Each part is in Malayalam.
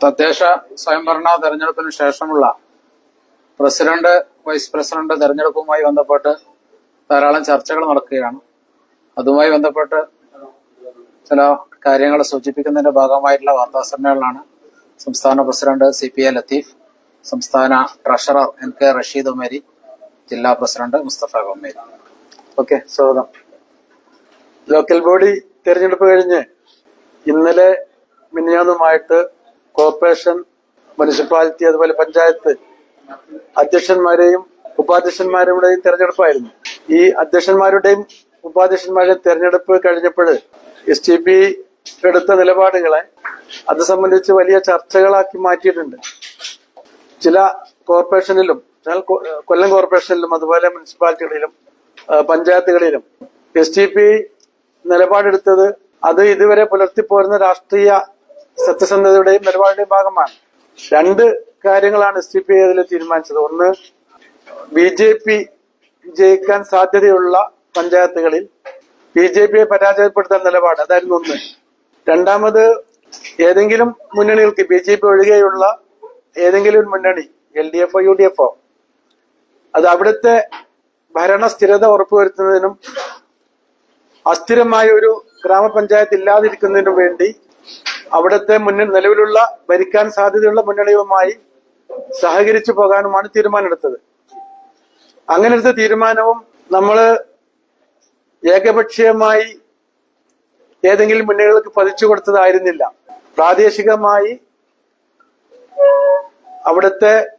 തദ്ദേശ സ്വയംഭരണ തെരഞ്ഞെടുപ്പിന് ശേഷമുള്ള പ്രസിഡന്റ് വൈസ് പ്രസിഡന്റ് തെരഞ്ഞെടുപ്പുമായി ബന്ധപ്പെട്ട് ധാരാളം ചർച്ചകൾ നടക്കുകയാണ്. അതുമായി ബന്ധപ്പെട്ട് ചില കാര്യങ്ങൾ സൂചിപ്പിക്കുന്നതിന്റെ ഭാഗമായിട്ടുള്ള വാർത്താ സമ്മേളനമാണ് സംസ്ഥാന president C P A Latheef സംസ്ഥാന treasurer N K Rasheed Umeri ജില്ലാ പ്രസിഡന്റ് മുസ്തഫ ഉമേരി ഓക്കെ സ്വാഗതം. ലോക്കൽ ബോഡി തിരഞ്ഞെടുപ്പ് കഴിഞ്ഞ് ഇന്നലെ മിനിഞ്ഞാന്നുമായിട്ട് കോർപ്പറേഷൻ മുനിസിപ്പാലിറ്റി അതുപോലെ പഞ്ചായത്ത് അധ്യക്ഷന്മാരെയും ഉപാധ്യക്ഷന്മാരുടെയും തെരഞ്ഞെടുപ്പായിരുന്നു. ഈ അധ്യക്ഷന്മാരുടെയും ഉപാധ്യക്ഷന്മാരുടെയും തെരഞ്ഞെടുപ്പ് കഴിഞ്ഞപ്പോൾ എസ് ടി പി എടുത്ത നിലപാടുകളെ അത് സംബന്ധിച്ച് വലിയ ചർച്ചകളാക്കി മാറ്റിയിട്ടുണ്ട്. ചില കോർപ്പറേഷനിലും കൊല്ലം കോർപ്പറേഷനിലും അതുപോലെ മുനിസിപ്പാലിറ്റികളിലും പഞ്ചായത്തുകളിലും എസ് ടി പി നിലപാടെടുത്തത് അത് ഇതുവരെ പുലർത്തിപ്പോരുന്ന രാഷ്ട്രീയ സത്യസന്ധതയുടെയും നിലപാടിന്റെയും ഭാഗമാണ്. രണ്ട് കാര്യങ്ങളാണ് എസ് ഡി പി അതിൽ തീരുമാനിച്ചത്. ഒന്ന് ബി ജെ പി ജയിക്കാൻ സാധ്യതയുള്ള പഞ്ചായത്തുകളിൽ ബി ജെ പിയെ പരാജയപ്പെടുത്താൻ നിലപാട്. അതായിരുന്നു ഒന്ന്. രണ്ടാമത് ഏതെങ്കിലും മുന്നണികൾക്ക് ബി ജെ പി ഒഴികെയുള്ള ഏതെങ്കിലും ഒരു മുന്നണി എൽ ഡി എഫോ യു ഡി എഫോ അത് അവിടുത്തെ ഭരണ സ്ഥിരത ഉറപ്പുവരുത്തുന്നതിനും അസ്ഥിരമായ ഒരു ഗ്രാമപഞ്ചായത്ത് ഇല്ലാതിരിക്കുന്നതിനും വേണ്ടി അവിടുത്തെ മുന്നിൽ നിലവിലുള്ള ഭരിക്കാൻ സാധ്യതയുള്ള മുന്നണിയുമായി സഹകരിച്ചു പോകാനുമാണ് തീരുമാനമെടുത്തത്. അങ്ങനെ എടുത്ത തീരുമാനവും നമ്മൾ ഏകപക്ഷീയമായി ഏതെങ്കിലും മുന്നണികൾക്ക് പതിച്ചു കൊടുത്തതായിരുന്നില്ല. പ്രാദേശികമായി അവിടുത്തെ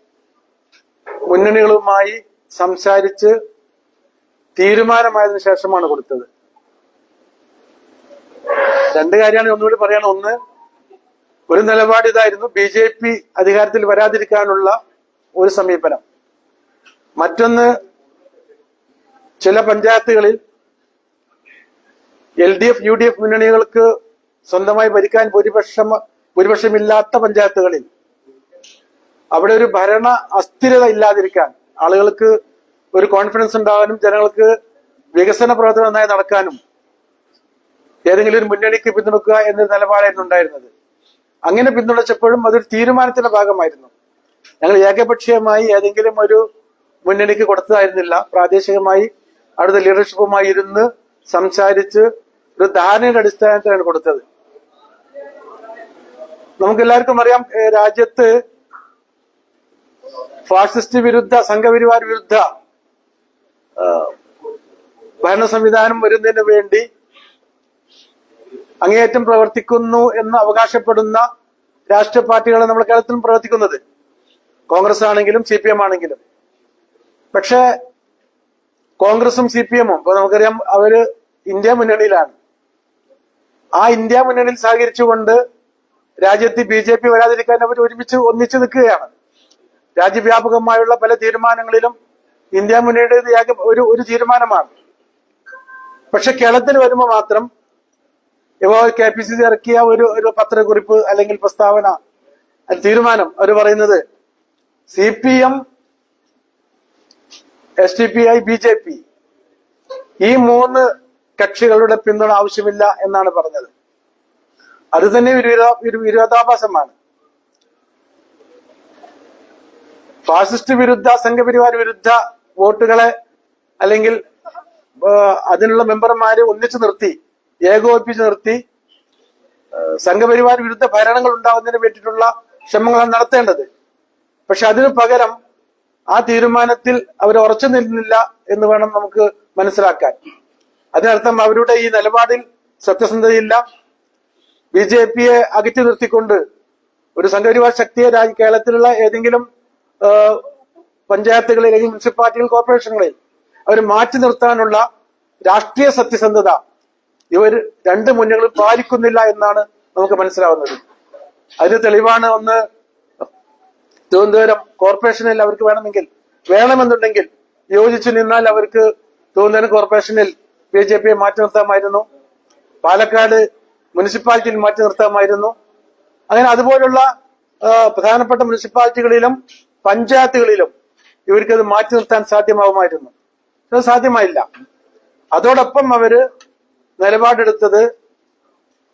മുന്നണികളുമായി സംസാരിച്ച് തീരുമാനമായതിനു ശേഷമാണ് കൊടുത്തത്. രണ്ട് കാര്യമാണ് ഒന്നുകൂടി പറയണം. ഒന്ന് ഒരു നിലപാട് ഇതായിരുന്നു. ബി ജെ പി അധികാരത്തിൽ വരാതിരിക്കാനുള്ള ഒരു സമീപനം. മറ്റൊന്ന് ചില പഞ്ചായത്തുകളിൽ L D F U D F മുന്നണികൾക്ക് സ്വന്തമായി ഭരിക്കാൻ ഭൂരിപക്ഷം ഭൂരിപക്ഷമില്ലാത്ത പഞ്ചായത്തുകളിൽ അവിടെ ഒരു ഭരണ അസ്ഥിരത ഇല്ലാതിരിക്കാൻ ആളുകൾക്ക് ഒരു കോൺഫിഡൻസ് ഉണ്ടാകാനും ജനങ്ങൾക്ക് വികസന പ്രവർത്തനം നന്നായി നടക്കാനും ഏതെങ്കിലും ഒരു മുന്നണിക്ക് പിന്തുണക്കുക എന്നൊരു നിലപാടായിരുന്നു ഉണ്ടായിരുന്നത്. അങ്ങനെ പിന്തുണച്ചപ്പോഴും അതൊരു തീരുമാനത്തിന്റെ ഭാഗമായിരുന്നു. ഞങ്ങൾ ഏകപക്ഷീയമായി ഏതെങ്കിലും ഒരു മുന്നണിക്ക് കൊടുത്തതായിരുന്നില്ല. പ്രാദേശികമായി അവിടുത്തെ ലീഡർഷിപ്പുമായി ഇരുന്ന് സംസാരിച്ച് ഒരു ധാരണയുടെ അടിസ്ഥാനത്തിലാണ് കൊടുത്തത്. നമുക്ക് എല്ലാവർക്കും അറിയാം രാജ്യത്ത് ഫാസിസ്റ്റ് വിരുദ്ധ സംഘപരിവാർ വിരുദ്ധ ഭരണ സംവിധാനം വരുന്നതിന് വേണ്ടി അങ്ങേയറ്റം പ്രവർത്തിക്കുന്നു എന്ന് അവകാശപ്പെടുന്ന രാഷ്ട്രീയ പാർട്ടികളെ നമ്മൾ കേരളത്തിലും പ്രവർത്തിക്കുന്നത്. കോൺഗ്രസ് ആണെങ്കിലും സി പി എം ആണെങ്കിലും പക്ഷേ കോൺഗ്രസും സി പി എമ്മും ഇപ്പൊ നമുക്കറിയാം അവർ ഇന്ത്യ മുന്നണിയിലാണ്. ആ ഇന്ത്യ മുന്നണിയിൽ സഹകരിച്ചുകൊണ്ട് രാജ്യത്ത് ബി ജെ പി വരാതിരിക്കാൻ അവർ ഒരുമിച്ച് ഒന്നിച്ച് നിൽക്കുകയാണ്. രാജ്യവ്യാപകമായുള്ള പല തീരുമാനങ്ങളിലും ഇന്ത്യ മുന്നണിയുടെ ഒരു ഒരു തീരുമാനമാണ്. പക്ഷെ കേരളത്തിൽ വരുമ്പോൾ മാത്രം ഇപ്പോൾ കെ പി സി സി ഇറക്കിയ ഒരു ഒരു പത്രക്കുറിപ്പ് അല്ലെങ്കിൽ പ്രസ്താവന തീരുമാനം. അവർ പറയുന്നത് C P M S D P I B J P ഈ മൂന്ന് കക്ഷികളുടെ പിന്തുണ ആവശ്യമില്ല എന്നാണ് പറഞ്ഞത്. അത് തന്നെ ഒരു വിരോധാഭാസമാണ്. ഫാസിസ്റ്റ് വിരുദ്ധ സംഘപരിവാർ വിരുദ്ധ വോട്ടുകളെ അല്ലെങ്കിൽ അതിനുള്ള മെമ്പർമാരെ ഒന്നിച്ചു നിർത്തി. ഏകോപിപ്പിച്ച് നിർത്തി സംഘപരിവാർ വിരുദ്ധ ഭരണങ്ങൾ ഉണ്ടാവുന്നതിന് വേണ്ടിയിട്ടുള്ള ശ്രമങ്ങളാണ് നടത്തേണ്ടത്. പക്ഷെ അതിനു പകരം ആ തീരുമാനത്തിൽ അവർ ഉറച്ചു നിന്നില്ല എന്ന് വേണം നമുക്ക് മനസ്സിലാക്കാൻ. അതിനർത്ഥം അവരുടെ ഈ നിലപാടിൽ സത്യസന്ധതയില്ല. ബി ജെ പിയെ അകറ്റി നിർത്തിക്കൊണ്ട് ഒരു സംഘപരിവാർ ശക്തിയെ രാജ്യ കേരളത്തിലുള്ള ഏതെങ്കിലും പഞ്ചായത്തുകളിൽ അല്ലെങ്കിൽ മുനിസിപ്പാലിറ്റികൾ കോർപ്പറേഷനുകളിൽ അവർ മാറ്റി നിർത്താനുള്ള രാഷ്ട്രീയ സത്യസന്ധത ഇവർ രണ്ട് മുന്നണികളും പാലിക്കുന്നില്ല എന്നാണ് നമുക്ക് മനസ്സിലാവുന്നത്. അതിന് തെളിവാണ് ഒന്ന് തിരുവനന്തപുരം കോർപ്പറേഷനിൽ അവർക്ക് വേണമെങ്കിൽ വേണമെന്നുണ്ടെങ്കിൽ യോജിച്ചു നിന്നാൽ അവർക്ക് തിരുവനന്തപുരം കോർപ്പറേഷനിൽ ബി ജെ പിയെ മാറ്റി നിർത്താമായിരുന്നു. പാലക്കാട് മുനിസിപ്പാലിറ്റിയിൽ മാറ്റി നിർത്താമായിരുന്നു. അങ്ങനെ അതുപോലുള്ള പ്രധാനപ്പെട്ട മുനിസിപ്പാലിറ്റികളിലും പഞ്ചായത്തുകളിലും ഇവർക്കത് മാറ്റി നിർത്താൻ സാധ്യമാവുമായിരുന്നു. അത് സാധ്യമായില്ല. അതോടൊപ്പം അവർ നിലപാടെടുത്തത്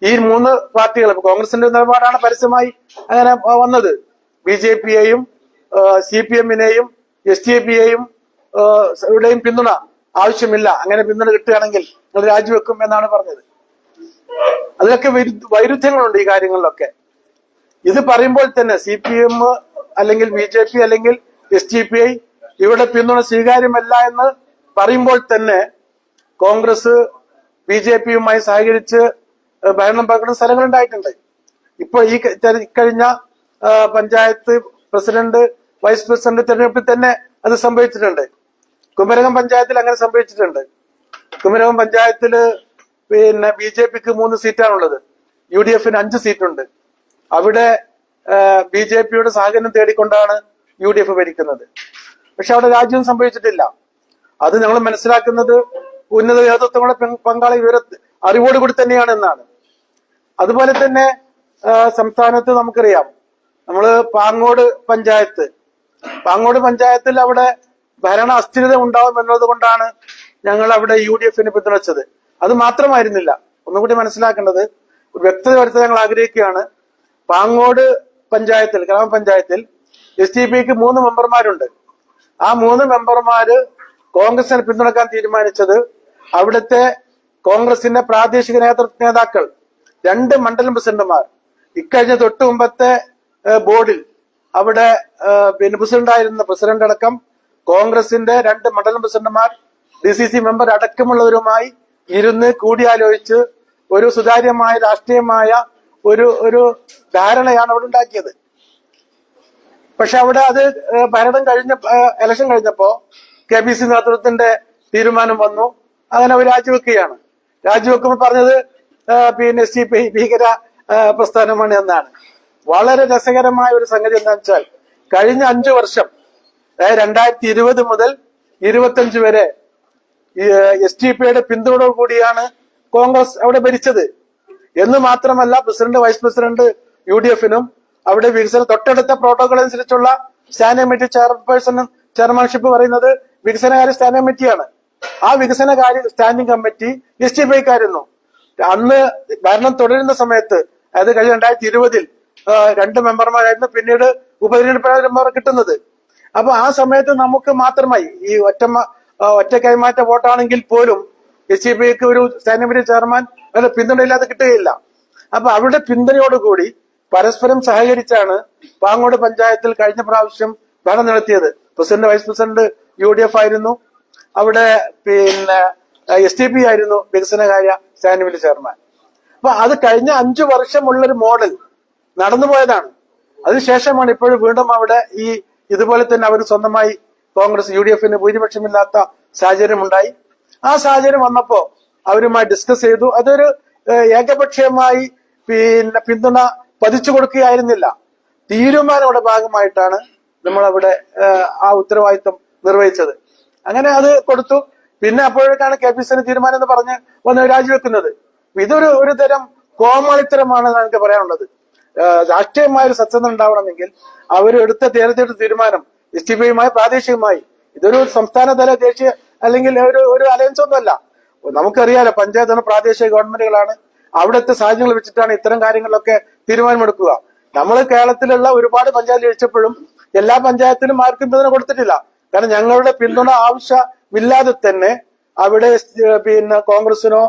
ഈ മൂന്ന് പാർട്ടികൾ. കോൺഗ്രസിന്റെ നിലപാടാണ് പരസ്യമായി അങ്ങനെ വന്നത്. ബി ജെ പിയെയും സി പി എമ്മിനെയും എസ് ഡി പിയെയും ഇവിടെയും പിന്തുണ ആവശ്യമില്ല. അങ്ങനെ പിന്തുണ കിട്ടുകയാണെങ്കിൽ നിങ്ങൾ രാജിവെക്കും എന്നാണ് പറഞ്ഞത്. അതിലൊക്കെ വിരു- വൈരുദ്ധ്യങ്ങളുണ്ട് ഈ കാര്യങ്ങളിലൊക്കെ. ഇത് പറയുമ്പോൾ തന്നെ സി പി എം അല്ലെങ്കിൽ ബി ജെ പി അല്ലെങ്കിൽ എസ് ഡി പി ഐ ഇവിടെ പിന്തുണ സ്വീകാര്യമല്ല എന്ന് പറയുമ്പോൾ തന്നെ കോൺഗ്രസ് ബി ജെ പിയുമായി സഹകരിച്ച് ഭരണം പങ്കിടുന്ന സ്ഥലങ്ങളുണ്ടായിട്ടുണ്ട്. ഇപ്പൊ ഈ ക- തെര- ഇക്കഴിഞ്ഞ ആ, പഞ്ചായത്ത് പ്രസിഡന്റ് വൈസ് പ്രസിഡന്റ് തെരഞ്ഞെടുപ്പിൽ തന്നെ അത് സംഭവിച്ചിട്ടുണ്ട്. കുമരകം പഞ്ചായത്തിൽ അങ്ങനെ സംഭവിച്ചിട്ടുണ്ട്. കുമരകം പഞ്ചായത്തിൽ പിന്നെ ബി ജെ പിക്ക് മൂന്ന് സീറ്റാണുള്ളത്. യു ഡി എഫിന് അഞ്ച് സീറ്റുണ്ട്. അവിടെ ബി ജെ പിയുടെ സഹകരണം തേടിക്കൊണ്ടാണ് യു ഡി എഫ് ഭരിക്കുന്നത്. പക്ഷെ അവിടെ രാജ്യം സംഭവിച്ചിട്ടില്ല. അത് ഞങ്ങൾ മനസ്സിലാക്കുന്നത് ഉന്നത നേതൃത്വങ്ങളുടെ പങ്ക- പങ്കാളി വിവര അറിവോടുകൂടി തന്നെയാണ് എന്നാണ്. അതുപോലെ തന്നെ സംസ്ഥാനത്ത് നമുക്കറിയാം നമ്മൾ പാങ്ങോട് പഞ്ചായത്ത്. പാങ്ങോട് പഞ്ചായത്തിൽ അവിടെ ഭരണ അസ്ഥിരത ഉണ്ടാവും എന്നത് കൊണ്ടാണ് ഞങ്ങൾ അവിടെ യു ഡി എഫിനെ പിന്തുണച്ചത്. അത് മാത്രമായിരുന്നില്ല. ഒന്നുകൂടി മനസ്സിലാക്കേണ്ടത് ഒരു വ്യക്തത വരുത്താൻ ഞങ്ങൾ ആഗ്രഹിക്കുകയാണ്. പാങ്ങോട് പഞ്ചായത്തിൽ ഗ്രാമപഞ്ചായത്തിൽ എസ് ഡി പിക്ക് മൂന്ന് മെമ്പർമാരുണ്ട്. ആ മൂന്ന് മെമ്പർമാര് കോൺഗ്രസിനെ പിന്തുണക്കാൻ തീരുമാനിച്ചത് അവിടുത്തെ കോൺഗ്രസിന്റെ പ്രാദേശിക നേതൃത്വ നേതാക്കൾ രണ്ട് മണ്ഡലം പ്രസിഡന്റുമാർ. ഇക്കഴിഞ്ഞ തൊട്ടു മുമ്പത്തെ ബോർഡിൽ അവിടെ പിന്നെ പ്രസിഡന്റായിരുന്ന പ്രസിഡന്റ് അടക്കം കോൺഗ്രസിന്റെ രണ്ട് മണ്ഡലം പ്രസിഡന്റുമാർ ഡി സി സി മെമ്പർ അടക്കമുള്ളവരുമായി ഇരുന്ന് കൂടിയാലോചിച്ച് ഒരു സുതാര്യമായ രാഷ്ട്രീയമായ ഒരു ഒരു ധാരണയാണ് അവിടെ ഉണ്ടാക്കിയത്. പക്ഷെ അവിടെ അത് ഭരണം കഴിഞ്ഞ ഇലക്ഷൻ കഴിഞ്ഞപ്പോ കെ പി സി നേതൃത്വത്തിന്റെ തീരുമാനം വന്നു. അങ്ങനെ അവർ രാജിവെക്കുകയാണ്. രാജിവെക്കുമ്പോൾ പറഞ്ഞത് പിന്നെ സി പി ഭീകര പ്രസ്ഥാനമാണ് എന്നാണ്. വളരെ രസകരമായ ഒരു സംഗതി എന്താ വെച്ചാൽ കഴിഞ്ഞ അഞ്ചു വർഷം അതായത് രണ്ടായിരത്തി ഇരുപത് മുതൽ ഇരുപത്തഞ്ച് വരെ എസ് ടി പിയുടെ പിന്തുണ കൂടിയാണ് കോൺഗ്രസ് അവിടെ ഭരിച്ചത്. എന്ന് മാത്രമല്ല president vice president U D എഫിനും അവിടെ വികസന തൊട്ടടുത്ത പ്രോട്ടോകോൾ അനുസരിച്ചുള്ള സ്റ്റാൻഡിംഗ് കമ്മിറ്റി ചെയർപേഴ്സൺ ചെയർമാൻഷിപ്പ് പറയുന്നത് വികസനകാര്യ സ്റ്റാൻഡിംഗ് കമ്മിറ്റിയാണ്. ആ വികസന കാര്യ സ്റ്റാൻഡിംഗ് കമ്മിറ്റി പിക്കായിരുന്നു അന്ന് ഭരണം തുടരുന്ന സമയത്ത് അതായത് കഴിഞ്ഞ രണ്ടായിരത്തി ഇരുപതിൽ രണ്ട് മെമ്പർമാരായിരുന്നു പിന്നീട് ഉപതിരഞ്ഞെടുപ്പ് കിട്ടുന്നത്. അപ്പൊ ആ സമയത്ത് നമുക്ക് മാത്രമായി ഈ ഒറ്റ ഒറ്റ കൈമാറ്റ വോട്ടാണെങ്കിൽ പോലും എസ് സി പിക്ക് ഒരു സ്റ്റാൻഡിംഗ് കമ്മിറ്റി ചെയർമാൻ അതിന്റെ പിന്തുണയില്ലാതെ കിട്ടുകയില്ല. അപ്പൊ അവരുടെ പിന്തുണയോടുകൂടി പരസ്പരം സഹകരിച്ചാണ് പാങ്ങോട് പഞ്ചായത്തിൽ കഴിഞ്ഞ പ്രാവശ്യം ഭരണം നടത്തിയത്. പ്രസിഡന്റ് വൈസ് പ്രസിഡന്റ് യു ആയിരുന്നു. അവിടെ പിന്നെ എസ് ടി പി ആയിരുന്നു വികസനകാര്യ സ്റ്റാൻഡ് കമ്മിറ്റി ചെയർമാൻ. അപ്പൊ അത് കഴിഞ്ഞ അഞ്ചു വർഷമുള്ളൊരു മോഡൽ നടന്നുപോയതാണ് അതിനുശേഷമാണ് ഇപ്പോഴും വീണ്ടും അവിടെ ഈ ഇതുപോലെ തന്നെ അവർ സ്വന്തമായി കോൺഗ്രസ് യു ഡി എഫിന് ഭൂരിപക്ഷമില്ലാത്ത സാഹചര്യം ഉണ്ടായി. ആ സാഹചര്യം വന്നപ്പോ അവരുമായി ഡിസ്കസ് ചെയ്തു. അതൊരു ഏകപക്ഷീയമായി പിന്നെ പിന്തുണ പതിച്ചു കൊടുക്കുകയായിരുന്നില്ല. തീരുമാനങ്ങളുടെ ഭാഗമായിട്ടാണ് നമ്മൾ അവിടെ ആ ഉത്തരവാദിത്വം നിർവഹിച്ചത്. അങ്ങനെ അത് കൊടുത്തു. പിന്നെ അപ്പോഴേക്കാണ് കെ പി സിന് തീരുമാനം എന്ന് പറഞ്ഞ് വന്ന് രാജിവെക്കുന്നത്. ഇതൊരു ഒരു തരം കോമാളിത്തരമാണ് എനിക്ക് പറയാനുള്ളത്. രാഷ്ട്രീയമായ ഒരു സത്യത ഉണ്ടാവണമെങ്കിൽ അവരെടുത്ത എടുത്ത നേരത്തെ തീരുമാനം എസ് ടി പിയുമായി പ്രാദേശികമായി ഇതൊരു സംസ്ഥാനതല ദേശീയ അല്ലെങ്കിൽ ഒരു ഒരു അലയൻസ് ഒന്നുമല്ല. നമുക്കറിയാലോ പഞ്ചായത്ത് പ്രാദേശിക ഗവൺമെന്റുകളാണ് അവിടുത്തെ സാഹചര്യങ്ങൾ വെച്ചിട്ടാണ് ഇത്തരം കാര്യങ്ങളിലൊക്കെ തീരുമാനമെടുക്കുക. നമ്മൾ കേരളത്തിലുള്ള ഒരുപാട് പഞ്ചായത്ത് ജയിച്ചപ്പോഴും എല്ലാ പഞ്ചായത്തിലും ആർക്കും ഇതിനെ കൊടുത്തിട്ടില്ല. കാരണം ഞങ്ങളുടെ പിന്തുണ ആവശ്യമില്ലാതെ തന്നെ അവിടെ പിന്നെ കോൺഗ്രസിനോ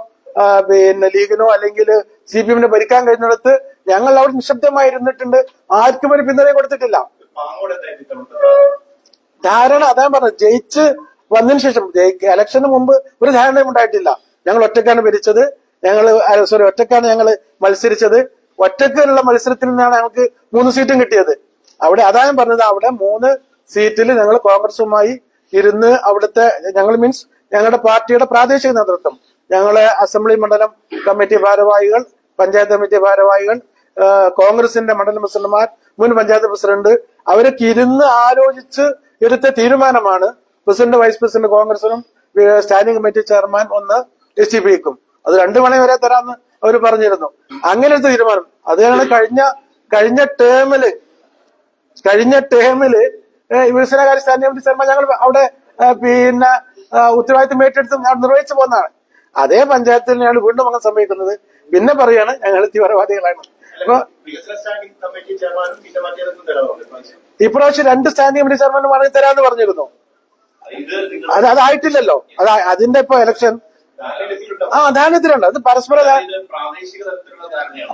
പിന്നെ ലീഗിനോ അല്ലെങ്കിൽ സി പി എമ്മിന് ഭരിക്കാൻ കഴിഞ്ഞിടത്ത് ഞങ്ങൾ അവിടെ നിശബ്ദമായി ഇരുന്നിട്ടുണ്ട് ആർക്കും ഒരു പിന്തുണ കൊടുത്തിട്ടില്ല. ധാരണ അതാ പറഞ്ഞത് ജയിച്ച് വന്നതിന് ശേഷം ഇലക്ഷന് മുമ്പ് ഒരു ധാരണയും ഉണ്ടായിട്ടില്ല. ഞങ്ങൾ ഒറ്റക്കാണ് ഭരിച്ചത്. ഞങ്ങൾ സോറി ഒറ്റക്കാണ് ഞങ്ങൾ മത്സരിച്ചത്. ഒറ്റക്കുള്ള മത്സരത്തിൽ നിന്നാണ് ഞങ്ങൾക്ക് മൂന്ന് സീറ്റും കിട്ടിയത്. അവിടെ അതാ പറഞ്ഞത് അവിടെ മൂന്ന് സീറ്റിൽ ഞങ്ങൾ കോൺഗ്രസുമായി ഇരുന്ന് അവിടുത്തെ ഞങ്ങൾ മീൻസ് ഞങ്ങളുടെ പാർട്ടിയുടെ പ്രാദേശിക നേതൃത്വം ഞങ്ങളെ അസംബ്ലി മണ്ഡലം കമ്മിറ്റി ഭാരവാഹികൾ പഞ്ചായത്ത് കമ്മിറ്റി ഭാരവാഹികൾ കോൺഗ്രസിന്റെ മണ്ഡലം പ്രസിഡന്റുമാർ മുൻ പഞ്ചായത്ത് പ്രസിഡന്റ് അവരൊക്കെ ഇരുന്ന് ആലോചിച്ച് എടുത്ത തീരുമാനമാണ് പ്രസിഡന്റ് വൈസ് പ്രസിഡന്റ് കോൺഗ്രസിനും സ്റ്റാൻഡിംഗ് കമ്മിറ്റി ചെയർമാൻ ഒന്ന് എസ് ടി പിക്കും. അത് രണ്ടു മണി വരെ തരാമെന്ന് അവർ പറഞ്ഞിരുന്നു. അങ്ങനെ ഒരു തീരുമാനം. അതാണ് കഴിഞ്ഞ കഴിഞ്ഞ ടേമിൽ കഴിഞ്ഞ ടേമിൽ വികസനകാര്യ സ്റ്റാൻഡിംഗ് കമ്മിറ്റി ചെയർമാൻ ഞങ്ങൾ അവിടെ പിന്നെ ഉത്തരവാദിത്വം ഉത്തരവാദിത്തം ഏറ്റെടുത്ത് നിർവഹിച്ചു പോകുന്നതാണ്. അതേ പഞ്ചായത്തിൽ തന്നെയാണ് വീണ്ടും അങ്ങനെ സംഭവിക്കുന്നത് പിന്നെ പറയാണ് ഞങ്ങൾ തീവ്രവാദികളാണ്. അപ്പൊ ചെയർമാനും ഇപ്രാവശ്യം. രണ്ട് സ്റ്റാൻഡിംഗ് കമ്മിറ്റി ചെയർമാൻ വാങ്ങി തരാന്ന് പറഞ്ഞിരുന്നു. അത് അതായിട്ടില്ലല്ലോ. അത് അതിന്റെ ഇപ്പൊ ഇലക്ഷൻ? ആ ധാന്യത്തിലുണ്ട് അത് പരസ്പര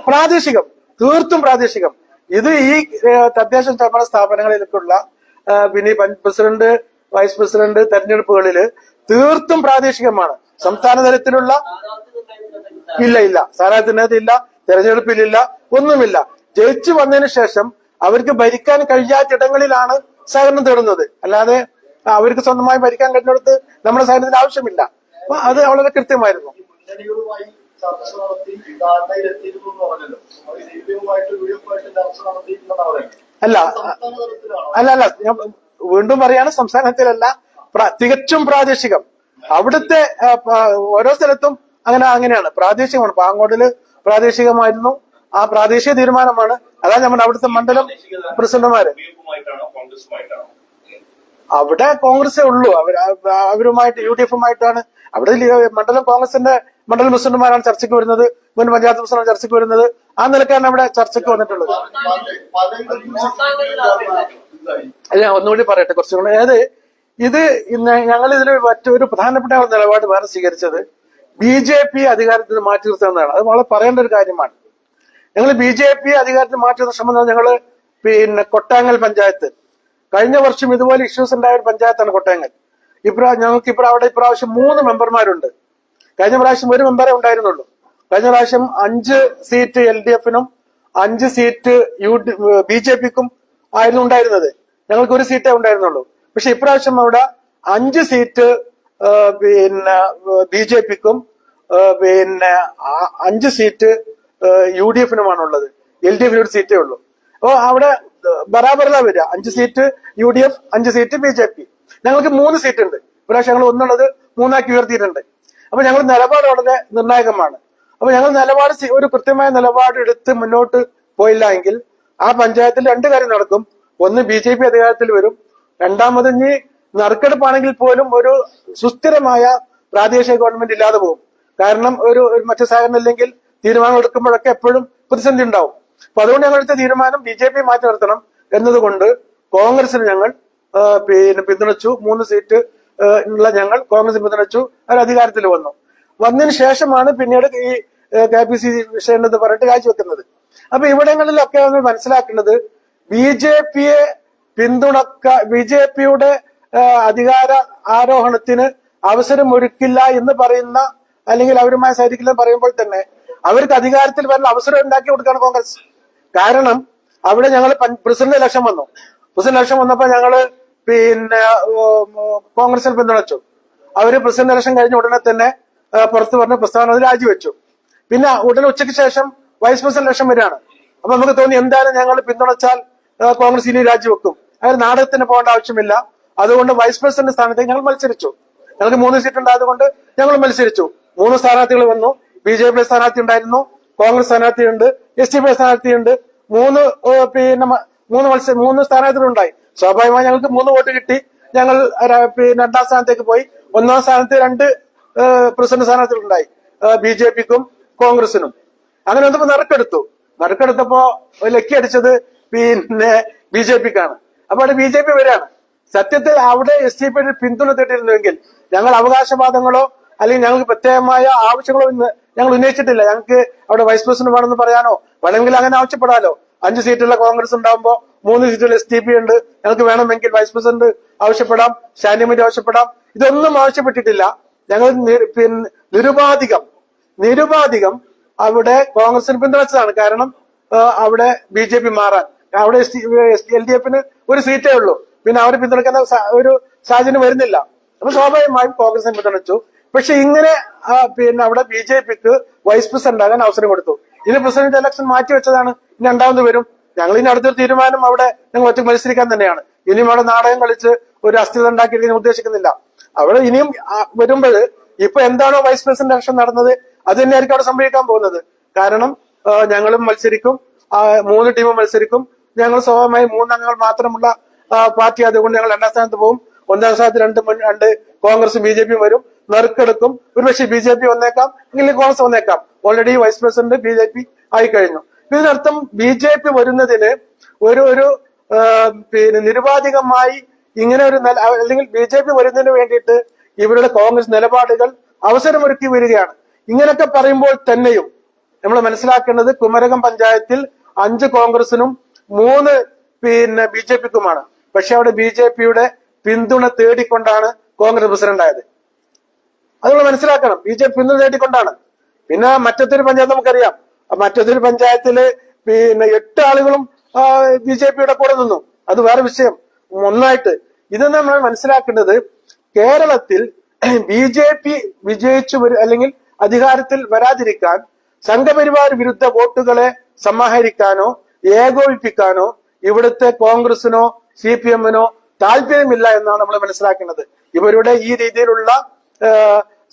പ്രാദേശിക തീർത്തും പ്രാദേശികം. ഇത് ഈ തദ്ദേശ സ്ഥാപനങ്ങളിലേക്കുള്ള പിന്നെ പ്രസിഡന്റ് വൈസ് പ്രസിഡന്റ് തെരഞ്ഞെടുപ്പുകളിൽ തീർത്തും പ്രാദേശികമാണ്. സംസ്ഥാന തലത്തിലുള്ള ഇല്ല ഇല്ല. സ്ഥാനാർത്ഥിനകത്ത് ഇല്ല തെരഞ്ഞെടുപ്പിലില്ല ഒന്നുമില്ല. ജയിച്ചു വന്നതിന് ശേഷം അവർക്ക് ഭരിക്കാൻ കഴിയാത്തിടങ്ങളിലാണ് സഹകരണം തേടുന്നത്. അല്ലാതെ അവർക്ക് സ്വന്തമായി ഭരിക്കാൻ കഴിഞ്ഞിടത്ത് നമ്മുടെ സഹകരണത്തിന് ആവശ്യമില്ല. അപ്പൊ അത് വളരെ കൃത്യമായിരുന്നു. ചർച്ച നടത്തി എന്ന് പറഞ്ഞല്ലോ അല്ല അല്ല അല്ല ഞാൻ വീണ്ടും പറയാണ് സംസ്ഥാനത്തിലല്ല തികച്ചും പ്രാദേശികം. അവിടുത്തെ ഓരോ സ്ഥലത്തും അങ്ങനെ അങ്ങനെയാണ്. പ്രാദേശികമാണ്. പാങ്ങോട്ടിൽ പ്രാദേശികമായിരുന്നു. ആ പ്രാദേശിക തീരുമാനമാണ്. അതാണ് നമ്മുടെ അവിടുത്തെ മണ്ഡലം പ്രസിഡന്റുമാര്. അവിടെ കോൺഗ്രസേ ഉള്ളൂ. അവർ അവരുമായിട്ട് യു ഡി എഫുമായിട്ടാണ്. അവിടെ മണ്ഡലം കോൺഗ്രസിന്റെ മണ്ഡലം പ്രസിഡന്റുമാരാണ് ചർച്ചയ്ക്ക് വരുന്നത്. മുൻ പഞ്ചായത്ത് പ്രസിഡന്റ് ചർച്ചയ്ക്ക് വരുന്നത്. ആ നിലക്കാണ് അവിടെ ചർച്ചയ്ക്ക് വന്നിട്ടുള്ളത്. അല്ല ഒന്നുകൂടി പറയട്ടെ കുറച്ചും കൂടെ. അതായത് ഇത് ഇന്ന് ഞങ്ങൾ ഇതിൽ മറ്റൊരു പ്രധാനപ്പെട്ട നിലപാട് വേറെ സ്വീകരിച്ചത് ബി ജെ പി അധികാരത്തിൽ മാറ്റി നിർത്തുന്നതാണ്. അത് വളരെ പറയേണ്ട ഒരു കാര്യമാണ്. ഞങ്ങൾ ബി ജെ പി അധികാരത്തിൽ മാറ്റി നിർത്തുന്ന ശ്രമം ഞങ്ങൾ പിന്നെ കൊട്ടാങ്ങൽ പഞ്ചായത്ത്. കഴിഞ്ഞ വർഷം ഇതുപോലെ ഇഷ്യൂസ് ഉണ്ടായ ഒരു പഞ്ചായത്താണ് കൊട്ടാങ്ങൽ. ഇപ്രാ ഞങ്ങൾക്ക് ഇപ്രാ അവിടെ ഇപ്രാവശ്യം മൂന്ന് മെമ്പർമാരുണ്ട്. കഴിഞ്ഞ പ്രാവശ്യം ഒരു മെമ്പറേ ഉണ്ടായിരുന്നുള്ളൂ. കഴിഞ്ഞ പ്രാവശ്യം അഞ്ച് സീറ്റ് എൽ ഡി എഫിനും അഞ്ച് സീറ്റ് യു ബി ജെ പിക്കും ആയിരുന്നു ഉണ്ടായിരുന്നത്. ഞങ്ങൾക്ക് ഒരു സീറ്റേ ഉണ്ടായിരുന്നുള്ളൂ. പക്ഷെ ഇപ്രാവശ്യം അവിടെ അഞ്ച് സീറ്റ് പിന്നെ ബി ജെ പിക്കും പിന്നെ അഞ്ച് സീറ്റ് യു ഡി എഫിനുമാണ് ഉള്ളത് എൽ ഡി എഫിന് ഒരു സീറ്റേ ഉള്ളൂ. അപ്പോൾ അവിടെ ബറാബറല വരിക. അഞ്ച് സീറ്റ് യു ഡി എഫ് അഞ്ച് സീറ്റ് ബി ജെ പി ഞങ്ങൾക്ക് മൂന്ന് സീറ്റ് ഉണ്ട്. ഇപ്രാവശ്യം ഞങ്ങൾ ഒന്നുള്ളത് മൂന്നാക്കി ഉയർത്തിയിട്ടുണ്ട്. അപ്പൊ ഞങ്ങൾ നിലപാട് വളരെ നിർണായകമാണ്. അപ്പൊ ഞങ്ങൾ നിലപാട് ഒരു കൃത്യമായ നിലപാട് എടുത്ത് മുന്നോട്ട് പോയില്ല എങ്കിൽ ആ പഞ്ചായത്തിൽ രണ്ട് കാര്യം നടക്കും. ഒന്ന് ബി ജെ പി അധികാരത്തിൽ വരും. രണ്ടാമത് ഇനി നറുക്കെടുപ്പാണെങ്കിൽ പോലും ഒരു സുസ്ഥിരമായ പ്രാദേശിക ഗവൺമെന്റ് ഇല്ലാതെ പോകും. കാരണം ഒരു മറ്റു സഹകരണം ഇല്ലെങ്കിൽ തീരുമാനം എടുക്കുമ്പോഴൊക്കെ എപ്പോഴും പ്രതിസന്ധി ഉണ്ടാവും. അപ്പൊ അതുകൊണ്ട് ഞങ്ങൾ എടുത്ത തീരുമാനം ബി ജെ പി മാറ്റി നിർത്തണം എന്നതുകൊണ്ട് കോൺഗ്രസിന് ഞങ്ങൾ പിന്നെ പിന്തുണച്ചു. മൂന്ന് സീറ്റ് ഉള്ള ഞങ്ങൾ കോൺഗ്രസ് പിന്തുണച്ചു. അവർ അധികാരത്തിൽ വന്നു. വന്നതിന് ശേഷമാണ് പിന്നീട് ഈ കെ പി സി വിഷയം എന്ന് പറഞ്ഞിട്ട് കാഴ്ചവെക്കുന്നത് അപ്പൊ ഇവിടങ്ങളിലൊക്കെ നമ്മൾ മനസ്സിലാക്കേണ്ടത് ബി ജെ പിയെ പിന്തുണക്ക ബി ജെ പിയുടെ അധികാര ആരോഹണത്തിന് അവസരം ഒരുക്കില്ല എന്ന് പറയുന്ന അല്ലെങ്കിൽ അവരുമായി സഹിക്കില്ലെന്ന് പറയുമ്പോൾ തന്നെ അവർക്ക് അധികാരത്തിൽ വരാൻ അവസരം ഉണ്ടാക്കി കൊടുക്കുകയാണ് കോൺഗ്രസ്. കാരണം അവിടെ ഞങ്ങൾ പ്രസിഡന്റ് ഇലക്ഷൻ വന്നു. പ്രസിഡന്റ് ഇലക്ഷൻ വന്നപ്പോൾ ഞങ്ങൾ പിന്നെ കോൺഗ്രസിൽ പിന്തുണച്ചു. അവർ പ്രസിഡന്റ് ഇലക്ഷൻ കഴിഞ്ഞ ഉടനെ തന്നെ പുറത്തു പറഞ്ഞ പ്രസ്താവന രാജിവെച്ചു. പിന്നെ ഉടനെ ഉച്ചയ്ക്ക് ശേഷം വൈസ് പ്രസിഡന്റ് ഇലക്ഷൻ വരികയാണ്. അപ്പൊ നമുക്ക് തോന്നി എന്തായാലും ഞങ്ങൾ പിന്തുണച്ചാൽ കോൺഗ്രസ് ഇനി രാജിവെക്കും. അങ്ങനെ നാടകത്തിന് പോകേണ്ട ആവശ്യമില്ല. അതുകൊണ്ട് വൈസ് പ്രസിഡന്റ് സ്ഥാനത്തേക്ക് ഞങ്ങൾ മത്സരിച്ചു. ഞങ്ങൾക്ക് മൂന്ന് സീറ്റ് ഉണ്ടായതുകൊണ്ട് ഞങ്ങൾ മത്സരിച്ചു. മൂന്ന് സ്ഥാനാർത്ഥികൾ വന്നു. ബി ജെ പി സ്ഥാനാർത്ഥി ഉണ്ടായിരുന്നു. കോൺഗ്രസ് സ്ഥാനാർത്ഥിയുണ്ട് എസ് ഡി പി സ്ഥാനാർത്ഥിയുണ്ട് മൂന്ന് പിന്നെ മൂന്ന് മത്സരം മൂന്ന് സ്ഥാനാർത്ഥികളുണ്ടായി സ്വാഭാവികമായി ഞങ്ങൾക്ക് മൂന്ന് വോട്ട് കിട്ടി. ഞങ്ങൾ പിന്നെ രണ്ടാം സ്ഥാനത്തേക്ക് പോയി. ഒന്നാം സ്ഥാനത്ത് രണ്ട് പ്രസിഡന്റ് സ്ഥാനാർത്ഥികളുണ്ടായി ബി ജെ പിക്കും കോൺഗ്രസിനും. അങ്ങനെ വന്നപ്പോ നറുക്കെടുത്തു. നറുക്കെടുത്തപ്പോ ലക്കി അടിച്ചത് പിന്നെ ബി ജെ പിക്കാണ്. അപ്പൊ അവിടെ ബി ജെ പി വരികയാണ്. സത്യത്തിൽ അവിടെ എസ് ഡി പി പിന്തുണ തേട്ടിരുന്നുവെങ്കിൽ ഞങ്ങൾ അവകാശവാദങ്ങളോ അല്ലെങ്കിൽ ഞങ്ങൾക്ക് പ്രത്യേകമായ ആവശ്യങ്ങളോ ഇന്ന് ഞങ്ങൾ ഉന്നയിച്ചിട്ടില്ല. ഞങ്ങൾക്ക് അവിടെ വൈസ് പ്രസിഡന്റ് വേണമെന്ന് പറയാനോ വേണമെങ്കിൽ അങ്ങനെ ആവശ്യപ്പെടാലോ. അഞ്ച് സീറ്റുള്ള കോൺഗ്രസ് ഉണ്ടാകുമ്പോൾ മൂന്ന് സീറ്റുള്ള എസ് ടി പി ഉണ്ട്. ഞങ്ങൾക്ക് വേണമെങ്കിൽ വൈസ് പ്രസിഡന്റ് ആവശ്യപ്പെടാം സ്റ്റാൻഡിംഗ് ആവശ്യപ്പെടാം. ഇതൊന്നും ആവശ്യപ്പെട്ടിട്ടില്ല. ഞങ്ങൾ പിന്നെ നിരുപാധികം നിരുപാധികം അവിടെ കോൺഗ്രസിന് പിന്തുണച്ചതാണ്. കാരണം അവിടെ ബി ജെ പി മാറാൻ. അവിടെ എൽ ഡി എഫിന് ഒരു സീറ്റേ ഉള്ളൂ. പിന്നെ അവരെ പിന്തുണയ്ക്കുന്ന ഒരു സാഹചര്യം വരുന്നില്ല. അപ്പൊ സ്വാഭാവികമായും കോൺഗ്രസിനെ പിന്തുണച്ചു. പക്ഷെ ഇങ്ങനെ പിന്നെ അവിടെ ബി ജെ പിക്ക് വൈസ് പ്രസിഡന്റ് ആകാൻ അവസരം കൊടുത്തു. ഇനി പ്രസിഡന്റ് ഇലക്ഷൻ മാറ്റി വെച്ചതാണ്. ഇനി രണ്ടാമത് വരും. ഞങ്ങൾ ഇനി അടുത്തൊരു തീരുമാനം അവിടെ ഞങ്ങൾ ഒറ്റ മത്സരിക്കാൻ തന്നെയാണ്. ഇനിയും അവിടെ നാടകം കളിച്ച് ഒരു അസ്ഥിരത ഉണ്ടാക്കി ഉദ്ദേശിക്കുന്നില്ല. അവിടെ ഇനിയും വരുമ്പോൾ ഇപ്പൊ എന്താണോ വൈസ് പ്രസിഡന്റ് ഇലക്ഷൻ നടന്നത് അത് തന്നെയായിരിക്കും അവിടെ സംഭവിക്കാൻ പോകുന്നത്. കാരണം ഞങ്ങളും മത്സരിക്കും മൂന്ന് ടീമും മത്സരിക്കും. ഞങ്ങൾ സ്വാഭാവികമായി മൂന്നംഗങ്ങൾ മാത്രമുള്ള പാർട്ടി അതുകൊണ്ട് ഞങ്ങൾ രണ്ടാം സ്ഥാനത്ത് പോകും. ഒന്നാം സ്ഥാനത്ത് രണ്ട് രണ്ട് കോൺഗ്രസും ബി ജെ പിയും വരും. നെറുക്കെടുക്കും. ഒരുപക്ഷെ ബി ജെ പി വന്നേക്കാം അല്ലെങ്കിൽ കോൺഗ്രസ് വന്നേക്കാം. Already vice president B J P ആയി കഴിഞ്ഞു ഇതിനർത്ഥം ബി ജെ പി വരുന്നതിന് ഒരു ഒരു പിന്നെ നിരുപാധികമായി ഇങ്ങനെ ഒരു അല്ലെങ്കിൽ ബി ജെ പി വരുന്നതിന് വേണ്ടിയിട്ട് ഇവരുടെ കോൺഗ്രസ് നിലപാടുകൾ അവസരമൊരുക്കി വരികയാണ്. ഇങ്ങനെയൊക്കെ പറയുമ്പോൾ തന്നെയും നമ്മൾ മനസ്സിലാക്കേണ്ടത് കുമരകം പഞ്ചായത്തിൽ അഞ്ച് കോൺഗ്രസിനും മൂന്ന് പിന്നെ ബി ജെ പിക്കുമാണ്. പക്ഷെ അവിടെ ബി ജെ പിയുടെ പിന്തുണ തേടിക്കൊണ്ടാണ് കോൺഗ്രസ് പ്രസിഡന്റ് ആയത് അത് നമ്മൾ മനസ്സിലാക്കണം ബി ജെ പി പിന്തുണ തേടിക്കൊണ്ടാണ്. പിന്നെ മറ്റത്തൊരു പഞ്ചായത്ത് നമുക്കറിയാം. മറ്റത്തൊരു പഞ്ചായത്തിൽ പിന്നെ എട്ട് ആളുകളും ബി ജെ പിയുടെ കൂടെ നിന്നു. അത് വേറെ വിഷയം. ഒന്നായിട്ട് ഇത് നമ്മൾ മനസ്സിലാക്കേണ്ടത് കേരളത്തിൽ ബി ജെ പി വിജയിച്ചു വരും അല്ലെങ്കിൽ അധികാരത്തിൽ വരാതിരിക്കാൻ സംഘപരിവാർ വിരുദ്ധ വോട്ടുകളെ സമാഹരിക്കാനോ ഏകോപിപ്പിക്കാനോ ഇവിടുത്തെ കോൺഗ്രസിനോ സി പി എമ്മിനോ താല്പര്യമില്ല എന്നാണ് നമ്മൾ മനസ്സിലാക്കുന്നത്. ഇവരുടെ ഈ രീതിയിലുള്ള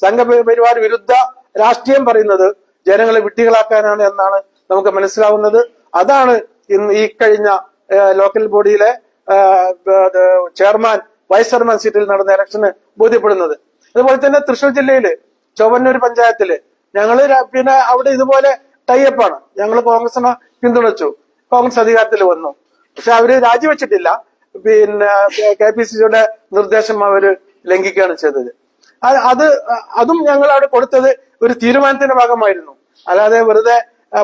സംഘപരിവാർ വിരുദ്ധ രാഷ്ട്രീയം പറയുന്നത് ജനങ്ങളെ വിട്ടികളാക്കാനാണ് എന്നാണ് നമുക്ക് മനസ്സിലാവുന്നത്. അതാണ് ഇന്ന് ഈ കഴിഞ്ഞ ലോക്കൽ ബോഡിയിലെ ചെയർമാൻ വൈസ് ചെയർമാൻ സീറ്റിൽ നടന്ന ഇലക്ഷന് ബോധ്യപ്പെടുന്നത്. അതുപോലെ തന്നെ തൃശൂർ ജില്ലയിൽ ചൊവ്വന്നൂർ പഞ്ചായത്തിൽ. ഞങ്ങൾ പിന്നെ അവിടെ ഇതുപോലെ ടൈപ്പാണ് ഞങ്ങൾ കോൺഗ്രസിനെ പിന്തുണച്ചു. കോൺഗ്രസ് അധികാരത്തിൽ വന്നു. പക്ഷെ അവർ രാജിവെച്ചിട്ടില്ല. പിന്നെ കെ പി സി സിയുടെ നിർദ്ദേശം അവർ ലംഘിക്കുകയാണ് ചെയ്തത്. അത് അതും ഞങ്ങൾ അവിടെ കൊടുത്തത് ഒരു തീരുമാനത്തിന്റെ ഭാഗമായിരുന്നു. അല്ലാതെ വെറുതെ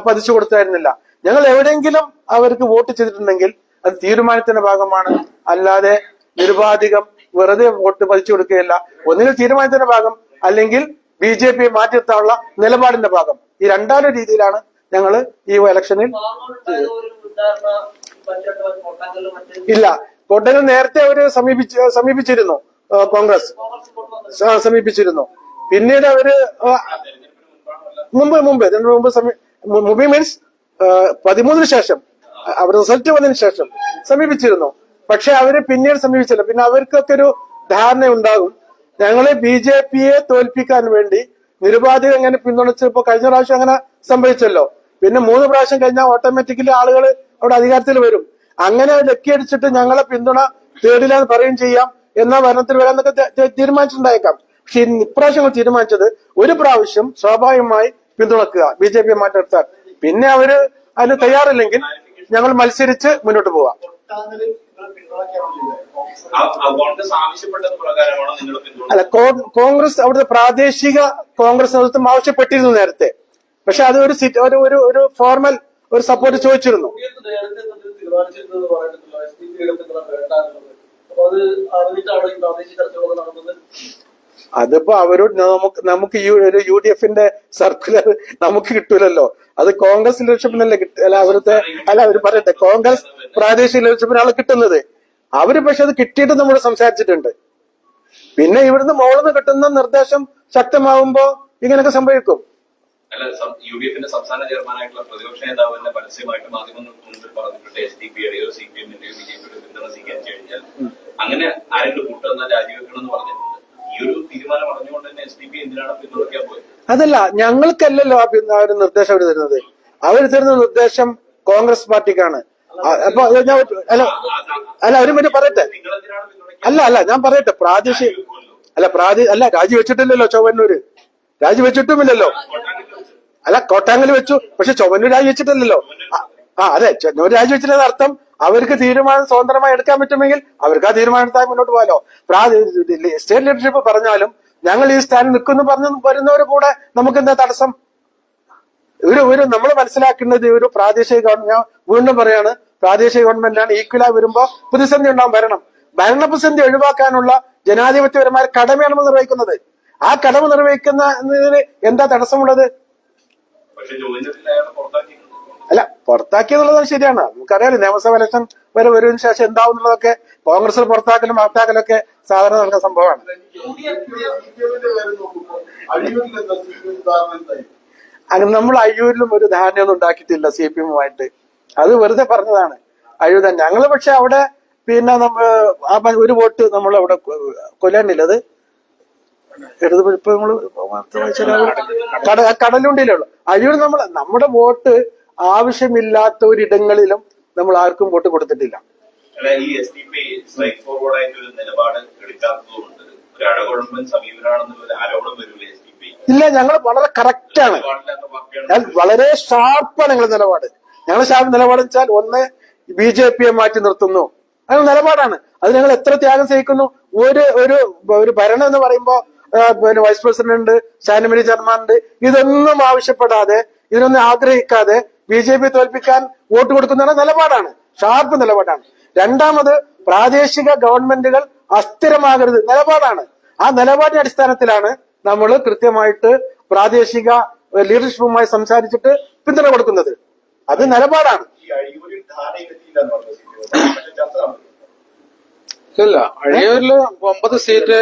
പതിച്ചു കൊടുത്തായിരുന്നില്ല. ഞങ്ങൾ എവിടെയെങ്കിലും അവർക്ക് വോട്ട് ചെയ്തിട്ടുണ്ടെങ്കിൽ അത് തീരുമാനത്തിന്റെ ഭാഗമാണ്. അല്ലാതെ നിരുപാധികം വെറുതെ വോട്ട് പതിച്ചു കൊടുക്കുകയല്ല. ഒന്നുകിൽ തീരുമാനത്തിന്റെ ഭാഗം അല്ലെങ്കിൽ ബി ജെ പി മാറ്റിയെത്താനുള്ള നിലപാടിന്റെ ഭാഗം. ഈ രണ്ടാം രീതിയിലാണ് ഞങ്ങൾ ഈ ഇലക്ഷനിൽ ഇല്ല. കോട്ടയം നേരത്തെ അവർ സമീപിച്ച് സമീപിച്ചിരുന്നു കോൺഗ്രസ്. സമീപിച്ചിരുന്നു. പിന്നീട് അവർ മുമ്പ് മുമ്പ് ഇതിന് മുമ്പ് മുമ്പ് മീൻസ് പതിമൂന്നിന് ശേഷം അവർ റിസൾട്ട് വന്നതിന് ശേഷം സമീപിച്ചിരുന്നു. പക്ഷെ അവർ പിന്നീട് സമീപിച്ചില്ല. പിന്നെ അവർക്കൊക്കെ ഒരു ധാരണ ഉണ്ടാകും ഞങ്ങൾ ബി ജെ പിയെ തോൽപ്പിക്കാൻ വേണ്ടി നിരുപാധികം എങ്ങനെ പിന്തുണച്ചപ്പോ കഴിഞ്ഞ പ്രാവശ്യം അങ്ങനെ സംഭവിച്ചല്ലോ. പിന്നെ മൂന്ന് പ്രാവശ്യം കഴിഞ്ഞാൽ ഓട്ടോമാറ്റിക്കലി ആളുകൾ അവിടെ അധികാരത്തിൽ വരും. അങ്ങനെ ലക്കിയടിച്ചിട്ട് ഞങ്ങളെ പിന്തുണ തേടില്ല എന്ന് പറയുകയും ചെയ്യാം. എന്നാ ഭരണത്തിൽ വരാന്നൊക്കെ തീരുമാനിച്ചിട്ടുണ്ടായേക്കാം. പക്ഷെ ഇപ്രാവശ്യം ഞങ്ങൾ തീരുമാനിച്ചത് ഒരു പ്രാവശ്യം സ്വാഭാവികമായി പിന്തുണക്കുക ബി ജെ പിയെ മാറ്റിയെടുത്താൽ പിന്നെ അവർ അതിന് തയ്യാറില്ലെങ്കിൽ ഞങ്ങൾ മത്സരിച്ച് മുന്നോട്ട് പോവാം. കോൺഗ്രസ് ആ- ആ ആവശ്യപ്പെട്ടത് പ്രകാരമാണോ നിങ്ങൾ പിന്തുണ അല്ല കോൺഗ്രസ് അവിടുത്തെ പ്രാദേശിക കോൺഗ്രസ് നേതൃത്വം ആവശ്യപ്പെട്ടിരുന്നു നേരത്തെ. പക്ഷെ അത് ഒരു സിറ്റ് ഒരു ഒരു ഒരു ഫോർമൽ ഒരു സപ്പോർട്ട് ചോദിച്ചിരുന്നു. അതിപ്പോ അവരോട് നമുക്ക് നമുക്ക് ഈ ഒരു യു ഡി എഫിന്റെ സർക്കുലർ നമുക്ക് കിട്ടൂലല്ലോ. അത് കോൺഗ്രസ് ലക്ഷ്യത്തിനല്ലേ കിട്ട അല്ല അവരുടെ അല്ല അവർ പറയട്ടെ. കോൺഗ്രസ് പ്രാദേശിക ലക്ഷ്യത്തിനാണ് കിട്ടുന്നത്. അവർ പക്ഷെ അത് കിട്ടിയിട്ട് നമ്മൾ സംസാരിച്ചിട്ടുണ്ട്. പിന്നെ ഇവിടുന്ന് മോളിന്ന് കിട്ടുന്ന നിർദ്ദേശം ശക്തമാവുമ്പോ ഇങ്ങനെയൊക്കെ സംഭവിക്കും. അല്ല യു ഡി എഫിന്റെ സംസ്ഥാന ചെയർമാനായിട്ടുള്ള പ്രതിപക്ഷ നേതാവ് തന്നെ പരസ്യമായിട്ട് മാധ്യമങ്ങൾക്ക് മുൻപിൽ പറഞ്ഞിട്ടുണ്ട്. എസ് ഡി പിയുടെയോ സി പി എമ്മിന്റെയോ ബി ജെ പിയുടെ പിന്തുണ സ്വീകരിച്ചു കഴിഞ്ഞാൽ അങ്ങനെ ആരെങ്കിലും കൂട്ടുവന്നാൽ രാജിവെക്കണം എന്ന് പറഞ്ഞിട്ടുണ്ട്. ഈ ഒരു തീരുമാനം അറിഞ്ഞുകൊണ്ട് തന്നെ എസ് ഡി പി എന്തിനാണ് പിന്തുണയ്ക്കാൻ പോയത്? അതല്ല ഞങ്ങൾക്കല്ലല്ലോ ആ ഒരു നിർദ്ദേശം അവർ തരുന്നത്. അവർ തരുന്ന നിർദ്ദേശം കോൺഗ്രസ് പാർട്ടിക്കാണ്. അപ്പൊ ഞാൻ അല്ല അല്ല അവരും പറ്റി പറയട്ടെ. അല്ല അല്ല ഞാൻ പറയട്ടെ. പ്രാദേശിക അല്ല പ്രാദേശിക അല്ല രാജിവെച്ചിട്ടില്ലല്ലോ ചൊവ്വന്നൂര്. രാജിവെച്ചിട്ടുമില്ലല്ലോ അല്ല കോട്ടാങ്കൽ വെച്ചു. പക്ഷെ ചൊവ്വന്നൂർ രാജിവെച്ചിട്ടില്ലല്ലോ ആ, അതെ ചൊവ്വന്നൂർ രാജിവെച്ചില്ലെന്ന അർത്ഥം അവർക്ക് തീരുമാനം സ്വതന്ത്രമായി എടുക്കാൻ പറ്റുമെങ്കിൽ അവർക്ക് ആ തീരുമാനത്തായി മുന്നോട്ട് പോകാലോ. സ്റ്റേറ്റ് ലീഡർഷിപ്പ് പറഞ്ഞാലും ഞങ്ങൾ ഈ സ്ഥാനം നിൽക്കുന്നു പറഞ്ഞു വരുന്നവർ കൂടെ നമുക്ക് എന്താ തടസ്സം? ഒരു ഒരു നമ്മൾ മനസ്സിലാക്കേണ്ടത് ഒരു പ്രാദേശിക ഗവൺമെന്റ് ഞാൻ വീണ്ടും പറയാണ് പ്രാദേശിക ഗവൺമെന്റാണ് ഈക്വലായി വരുമ്പോ പ്രതിസന്ധി ഉണ്ടാവും ഭരണം. ഭരണ പ്രതിസന്ധി ഒഴിവാക്കാനുള്ള ജനാധിപത്യപരമായ കടമയാണ് നമ്മൾ നിർവഹിക്കുന്നത്. ആ കടമ നിർവഹിക്കുന്നതിന് എന്താ തടസ്സമുള്ളത്? അല്ല പുറത്താക്കിയെന്നുള്ളത് ശരിയാണ്. നമുക്കറിയാലോ നിയമസഭ ഇലക്ഷൻ വരെ വരുന്നതിന് ശേഷം എന്താവും എന്നുള്ളതൊക്കെ കോൺഗ്രസിൽ പുറത്താക്കലും പുറത്താക്കലും ഒക്കെ സാധാരണ നടക്കുന്ന സംഭവമാണ്. അങ്ങനെ നമ്മൾ അയ്യൂരിലും ഒരു ധാരണയൊന്നും ഉണ്ടാക്കിയിട്ടില്ല സി പി എമ്മുമായിട്ട്. അത് വെറുതെ പറഞ്ഞതാണ്. അയ്യൂർ തന്നെ. ഞങ്ങൾ പക്ഷെ അവിടെ പിന്നെ നമ്മൾ ആ ഒരു വോട്ട് നമ്മൾ അവിടെ കൊല്ലാനില്ലത് അത് ഇടത് ഇപ്പൊ നമ്മൾ കട കടലുണ്ടിയിലേ അയ്യൂർ നമ്മൾ നമ്മുടെ വോട്ട് ആവശ്യമില്ലാത്ത ഒരിടങ്ങളിലും നമ്മൾ ആർക്കും വോട്ട് കൊടുത്തിട്ടില്ല. ഈ S D P strike forward ആയിട്ട് ഒരു നിലപാട് എടുക്കാത്തതുകൊണ്ട് ഒരു അഴകുഴമ്പൻ സമീപനാണെന്നുള്ള ആരോപണം വരില്ലേ ഇല്ല ഞങ്ങൾ വളരെ കറക്റ്റ് ആണ്. നിലപാടില്ലാത്ത പാർട്ടിയാണ് ഞാൻ വളരെ ഷാർപ്പാണ് ഞങ്ങളുടെ നിലപാട്. ഞങ്ങൾ ഷാർപ്പ് നിലപാട് വെച്ചാൽ ഒന്ന് ബി ജെ പിയെ മാറ്റി നിർത്തുന്നു. അങ്ങനെ നിലപാടാണ്. അത് ഞങ്ങൾ എത്ര ത്യാഗം സഹിക്കുന്നു? ഒരു ഒരു ഒരു ഭരണം എന്ന് പറയുമ്പോൾ പിന്നെ വൈസ് പ്രസിഡന്റ് ഉണ്ട് ശാനുമരി ചെയർമാൻ ഉണ്ട്. ഇതൊന്നും ആവശ്യപ്പെടാതെ ഇതിനൊന്നും ആഗ്രഹിക്കാതെ ബി ജെ പി തോൽപ്പിക്കാൻ വോട്ട് കൊടുക്കുന്ന നിലപാടാണ്. ഷാർപ്പ് നിലപാടാണ്. രണ്ടാമത് പ്രാദേശിക ഗവൺമെന്റുകൾ അസ്ഥിരമാകരുത്. നിലപാടാണ്. ആ നിലപാടിന്റെ അടിസ്ഥാനത്തിലാണ് നമ്മൾ കൃത്യമായിട്ട് പ്രാദേശിക ലീഡർഷിപ്പുമായി സംസാരിച്ചിട്ട് പിന്തുണ കൊടുക്കുന്നത്. അത് നിലപാടാണ്. ഇല്ല. അഴിയൂരിൽ ഒമ്പത് സീറ്റ്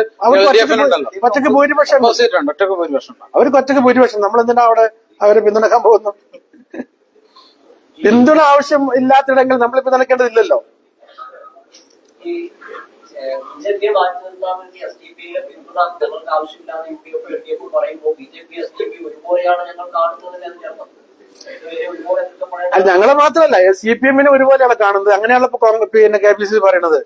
ഒറ്റയ്ക്ക് ഭൂരിപക്ഷം ഒമ്പത് സീറ്റ് ഉണ്ട്. ഒറ്റയ്ക്ക് ഭൂരിപക്ഷം അവർക്ക് ഒറ്റയ്ക്ക് ഭൂരിപക്ഷം. നമ്മൾ എന്തിനാ അവിടെ അവരെ പിന്തുണക്കാൻ പോകുന്നു പിന്തുണ ആവശ്യം ഇല്ലാത്തിടങ്ങളിൽ നമ്മൾ പിന്തുണക്കേണ്ടതില്ലല്ലോ ഈ ബി ജെ പിയെ മാറ്റി നിർത്താൻ വേണ്ടി എസ് ഡി പിയെ പിന്തുണ ഞങ്ങൾക്ക് ആവശ്യമില്ലാതെ യു പി എഫ് എത്തിയപ്പോൾ പറയുമ്പോൾ B J P S D P ഒരുപോലെയാണ് ഞങ്ങൾ കാണുന്നത് എന്ന് ഞാൻ അത് ഞങ്ങളെ മാത്രമല്ല സി പി എമ്മിനെ ഒരുപോലെയാണ് കാണുന്നത്. അങ്ങനെയാണ് ഇപ്പൊ പിന്നെ കെ പി സി പറയണത്.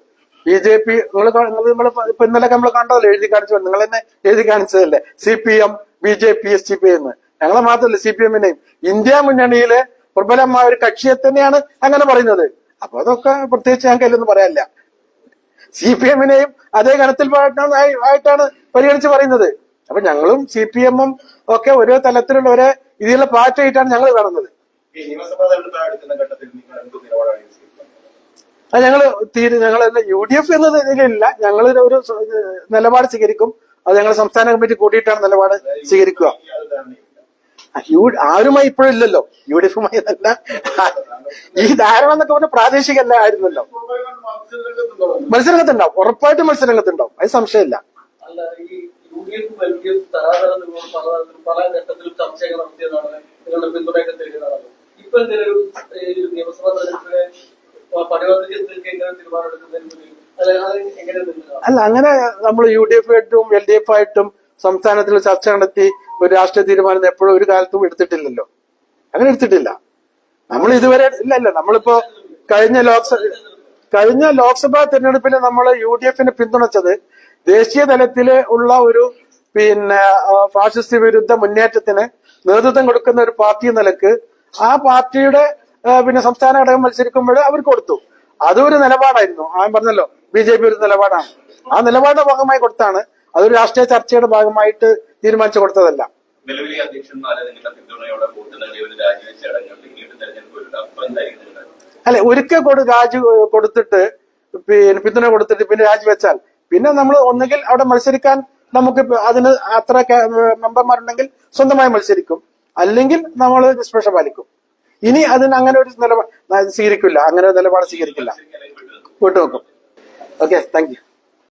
ബി ജെ പി നിങ്ങൾ നമ്മൾ ഇപ്പൊ ഇന്നലെ നമ്മൾ കണ്ടതല്ലേ എഴുതി കാണിച്ചു നിങ്ങൾ തന്നെ എഴുതി കാണിച്ചതല്ലേ? C P M B J P S T P എന്ന്. ഞങ്ങളെ മാത്രമല്ല സി പി എമ്മിനെയും ഇന്ത്യ മുന്നണിയിലെ പ്രബലമായ ഒരു കക്ഷിയെ തന്നെയാണ് അങ്ങനെ പറയുന്നത്. അപ്പൊ അതൊക്കെ പ്രത്യേകിച്ച് ഞാൻ കയ്യിലൊന്നും പറയാനില്ല. സി പി എമ്മിനെയും അതേ കണത്തിൽ ആയി- ആയിട്ടാണ് പരിഗണിച്ച് പറയുന്നത്. അപ്പൊ ഞങ്ങളും സി പി എമ്മും ഒക്കെ ഓരോ തലത്തിലുള്ള ഒരേ ഇതിലുള്ള പാർട്ടിയായിട്ടാണ് ഞങ്ങൾ കാണുന്നത്. അത് ഞങ്ങൾ തീരെ ഞങ്ങൾ യു ഡി എഫ് എന്ന നിലയിലില്ല ഞങ്ങൾ ഒരു നിലപാട് സ്വീകരിക്കും. അത് ഞങ്ങൾ സംസ്ഥാന കമ്മിറ്റി കൂട്ടിയിട്ടാണ് നിലപാട് സ്വീകരിക്കുക. യു ആരുമായി ഇപ്പോഴും ഇല്ലല്ലോ. യു ഡി എഫുമായി ഈ ധാരണ എന്നൊക്കെ പറഞ്ഞ പ്രാദേശികല്ല ആയിരുന്നല്ലോ മത്സരരംഗത്തുണ്ടാവും. ഉറപ്പായിട്ടും മത്സരരംഗത്തുണ്ടാവും. അത് സംശയമില്ല. അല്ല അല്ല അങ്ങനെ നമ്മൾ യു ഡി എഫ് ആയിട്ടും എൽ ഡി എഫ് ആയിട്ടും സംസ്ഥാനത്തിൽ ചർച്ച നടത്തി ഒരു രാഷ്ട്രീയ തീരുമാനം എപ്പോഴും ഒരു കാലത്തും എടുത്തിട്ടില്ലല്ലോ. അങ്ങനെ എടുത്തിട്ടില്ല. നമ്മൾ ഇതുവരെ ഇല്ല ഇല്ല നമ്മളിപ്പോ കഴിഞ്ഞ ലോക്സഭ കഴിഞ്ഞ ലോക്സഭാ തെരഞ്ഞെടുപ്പിൽ നമ്മൾ യു ഡി എഫിനെ പിന്തുണച്ചത് ദേശീയ തലത്തിൽ ഉള്ള ഒരു പിന്നെ ഫാസിസ്റ്റ് വിരുദ്ധ മുന്നേറ്റത്തിന് നേതൃത്വം കൊടുക്കുന്ന ഒരു പാർട്ടി നിലയ്ക്ക് ആ പാർട്ടിയുടെ പിന്നെ സംസ്ഥാന ഘടകം മത്സരിക്കുമ്പോൾ അവർ കൊടുത്തു. അതൊരു നിലപാടായിരുന്നു. ഞാൻ പറഞ്ഞല്ലോ ബി ജെ പി ഒരു നിലപാടാണ്. ആ നിലപാടിന്റെ ഭാഗമായി കൊടുത്താണ്. അതൊരു രാഷ്ട്രീയ ചർച്ചയുടെ ഭാഗമായിട്ട് തീരുമാനിച്ചു കൊടുത്തതല്ല. നിലവിലെ അധ്യക്ഷന്മാരെ നിങ്ങളുടെ പിന്തുണയോടെ വോട്ട് നൽകിയവർ രാജിവെച്ച അടങ്ങൾ പിന്നീട് തെരഞ്ഞെടുപ്പ് വരില്ല അപ്പൊ എന്തായിരിക്കും നിങ്ങളുടെ അല്ലെ ഒരിക്കൽ കൊടു രാജി കൊടുത്തിട്ട് പിന്നെ പിന്തുണ കൊടുത്തിട്ട് പിന്നെ രാജിവെച്ചാൽ പിന്നെ നമ്മൾ ഒന്നുകിൽ അവിടെ മത്സരിക്കാൻ നമുക്ക് അതിന് അത്ര മെമ്പർമാരുണ്ടെങ്കിൽ സ്വന്തമായി മത്സരിക്കും. അല്ലെങ്കിൽ നമ്മൾ നിഷ്പക്ഷ പാലിക്കും. ഇനി അതിന് അങ്ങനെ ഒരു നിലപാട് സ്വീകരിക്കില്ല. അങ്ങനെ ഒരു നിലപാട് സ്വീകരിക്കില്ല. വിട്ടുവെക്കും ഓക്കെ താങ്ക് യു